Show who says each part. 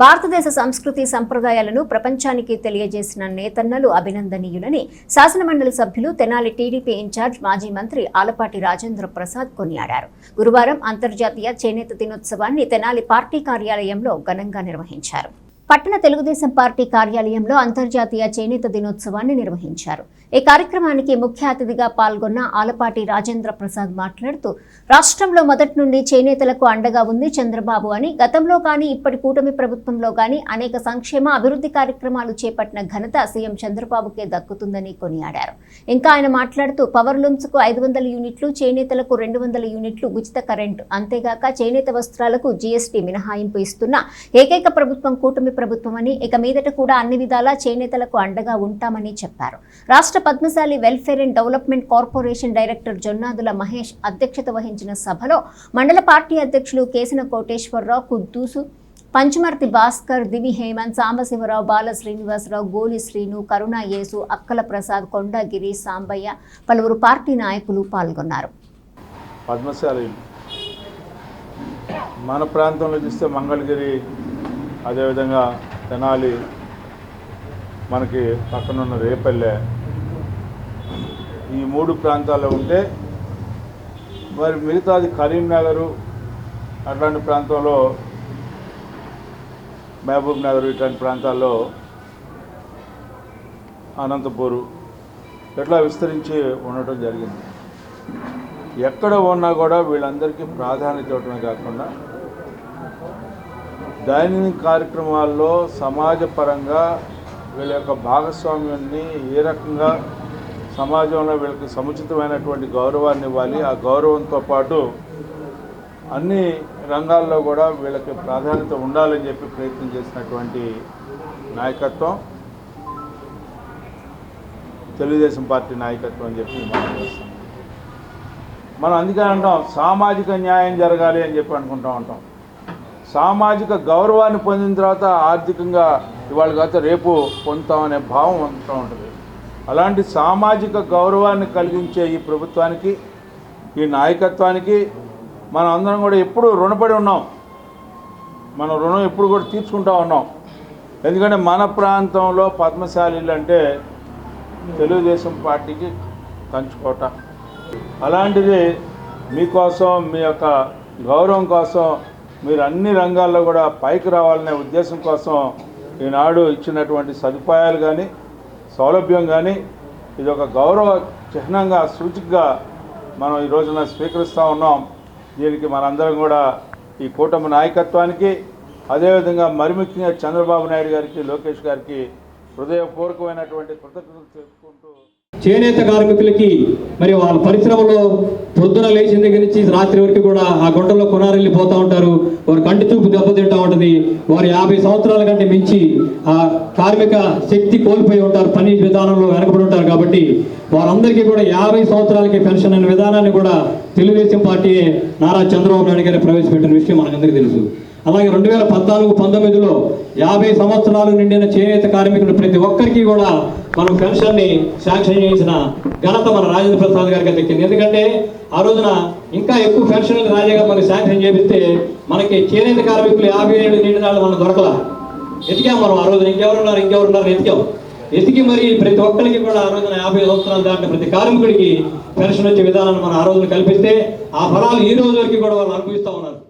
Speaker 1: భారతదేశ సంస్కృతి సంప్రదాయాలను ప్రపంచానికి తెలియజేసిన నేతన్నలు అభినందనీయులని శాసనమండలి సభ్యులు తెనాలి టీడీపీ ఇన్ఛార్జ్ మాజీ మంత్రి ఆలపాటి రాజేంద్ర ప్రసాద్ కొనియాడారు. గురువారం అంతర్జాతీయ చేనేత దినోత్సవాన్ని తెనాలి పార్టీ కార్యాలయంలో ఘనంగా నిర్వహించారు. పట్టణ తెలుగుదేశం పార్టీ కార్యాలయంలో అంతర్జాతీయ చేనేత దినోత్సవాన్ని నిర్వహించారు. ఈ కార్యక్రమానికి ముఖ్య అతిథిగా పాల్గొన్న ఆలపాటి రాజేంద్ర ప్రసాద్ మాట్లాడుతూ రాష్ట్రంలో మొదటి నుండి చేనేతలకు అండగా ఉంది చంద్రబాబు అని గతంలో కానీ ఇప్పటి కూటమి ప్రభుత్వంలో కానీ అనేక సంక్షేమ అభివృద్ధి కార్యక్రమాలు చేపట్టిన ఘనత సీఎం చంద్రబాబుకే దక్కుతుందని కొనియాడారు. ఇంకా ఆయన మాట్లాడుతూ పవర్ లూమ్స్కు ఐదు వందల యూనిట్లు చేనేతలకు రెండు వందల యూనిట్లు ఉచిత కరెంటు. అంతేగాక చేనేత వస్త్రాలకు జీఎస్టీ మినహాయింపు ఇస్తున్న ఏకైక ప్రభుత్వం కూటమి ప్రభుత్వం అని ఇక మీదట కూడా అన్ని విధాలా చేనేతలకు అండగా ఉంటామని చెప్పారు. రాష్ట్ర Padmashali welfare and development corporation director Jonnadula Mahesh అధ్యక్షత వహించిన సభలో మండల పార్టీ అధ్యక్షులు కేసిన కోటేశ్వరరావు కుద్దూసు పంచమర్తి భాస్కర్ దివి హేమంత్ సాంబశివరావు బాల శ్రీనివాసరావు గోలి శ్రీను కరుణ యేసు అక్కల ప్రసాద్ కొండగిరి సాంబయ్య పలువురు పార్టీ నాయకులు పాల్గొన్నారు.
Speaker 2: పద్మశాలి మన ప్రాంతంలో చూస్తే మంగళగిరి అదేవిధంగా తెనాలి మనకి పక్కనున్న రేపల్లె. ఈ మూడు ప్రాంతాల్లో ఉంటే మరి మిగతాది కరీంనగరు అట్లాంటి ప్రాంతంలో మహబూబ్ నగర్ ఇట్లాంటి ప్రాంతాల్లో అనంతపూరు ఇట్లా విస్తరించి ఉండటం జరిగింది. ఎక్కడ ఉన్నా కూడా వీళ్ళందరికీ ప్రాధాన్యత ఇవ్వటమే కాకుండా దైనందిక కార్యక్రమాల్లో సమాజపరంగా వీళ్ళ యొక్క భాగస్వామ్యాన్ని ఏ రకంగా సమాజంలో వీళ్ళకి సముచితమైనటువంటి గౌరవాన్ని ఇవ్వాలి ఆ గౌరవంతో పాటు అన్ని రంగాల్లో కూడా వీళ్ళకి ప్రాధాన్యత ఉండాలని చెప్పి ప్రయత్నం చేసినటువంటి నాయకత్వం తెలుగుదేశం పార్టీ నాయకత్వం అని చెప్పి మనం చేస్తాం. మనం అందుకే అంటాం సామాజిక న్యాయం జరగాలి అని చెప్పి అనుకుంటా ఉంటాం. సామాజిక గౌరవాన్ని పొందిన తర్వాత ఆర్థికంగా ఇవాళ కాకపోతే రేపు పొందుతామనే భావం ఉంటూ ఉంటుంది. అలాంటి సామాజిక గౌరవాన్ని కలిగించే ఈ ప్రభుత్వానికి ఈ నాయకత్వానికి మనం అందరం కూడా ఎప్పుడు రుణపడి ఉన్నాం. మన రుణం ఎప్పుడు కూడా తీర్చుకుంటా ఉన్నాం. ఎందుకంటే మన ప్రాంతంలో పద్మశాలీలు అంటే తెలుగుదేశం పార్టీకి కంచుకోట. అలాంటిది మీకోసం మీ యొక్క గౌరవం కోసం మీరు అన్ని రంగాల్లో కూడా పైకి రావాలనే ఉద్దేశం కోసం ఈనాడు ఇచ్చినటువంటి సదుపాయాలు కానీ సౌలభ్యం కానీ ఇది ఒక గౌరవ చిహ్నంగా సూచికగా మనం ఈ రోజున స్వీకరిస్తూ ఉన్నాం. దీనికి మనందరం కూడా ఈ కూటమి నాయకత్వానికి అదేవిధంగా మరి ముఖ్యంగా చంద్రబాబు నాయుడు గారికి లోకేష్ గారికి హృదయపూర్వకమైనటువంటి కృతజ్ఞతలు తెలుపుకుంటూ
Speaker 3: చేనేత కార్మికులకి మరి వాళ్ళ పరిశ్రమలో పొద్దున లేచిన దగ్గర నుంచి రాత్రి వరకు కూడా ఆ గుంటలో కొనారెళ్ళి పోతూ ఉంటారు. వారి కంటి చూపు దెబ్బతింటా ఉంటుంది. వారు యాభై సంవత్సరాల కంటే మించి ఆ కార్మిక శక్తి కోల్పోయి ఉంటారు. పని విధానంలో వెనకబడి ఉంటారు కాబట్టి వారందరికీ కూడా యాభై సంవత్సరాలకి పెన్షన్ అనే విధానాన్ని కూడా తెలుగుదేశం పార్టీ నారా చంద్రబాబు నాయుడు గారు ప్రవేశపెట్టిన విషయం మనకందరికీ తెలుసు. అలాగే రెండు వేల పద్నాలుగు పంతొమ్మిదిలో యాభై సంవత్సరాలు నిండిన చేనేత కార్మికులు ప్రతి ఒక్కరికి కూడా మనం పెన్షన్ని శాంక్షన్ చేసిన ఘనత మన రాజేంద్ర ప్రసాద్ గారికి దక్కింది ఎందుకంటే ఆ రోజున ఇంకా ఎక్కువ పెన్షన్ రాజేగా గారు మనకి శాంక్షన్ చేపిస్తే మనకి చేనేత కార్మికులు యాభై ఏడు నిండిన నాళ్ళు మనం దొరకల. ఎతికాం మనం ఆ రోజున. ఇంకెవరున్నారు ఇంకెవరున్నారు ఎతికాం. ఎతికి మరి ప్రతి ఒక్కరికి కూడా ఆ రోజున యాభై సంవత్సరాలు దాటిన ప్రతి కార్మికుడికి పెన్షన్ వచ్చే విధానాన్ని మనం ఆ రోజున కల్పిస్తే ఆ ఫలాలు ఈ రోజు వరకు కూడా వాళ్ళు అనుభవిస్తూ ఉన్నారు.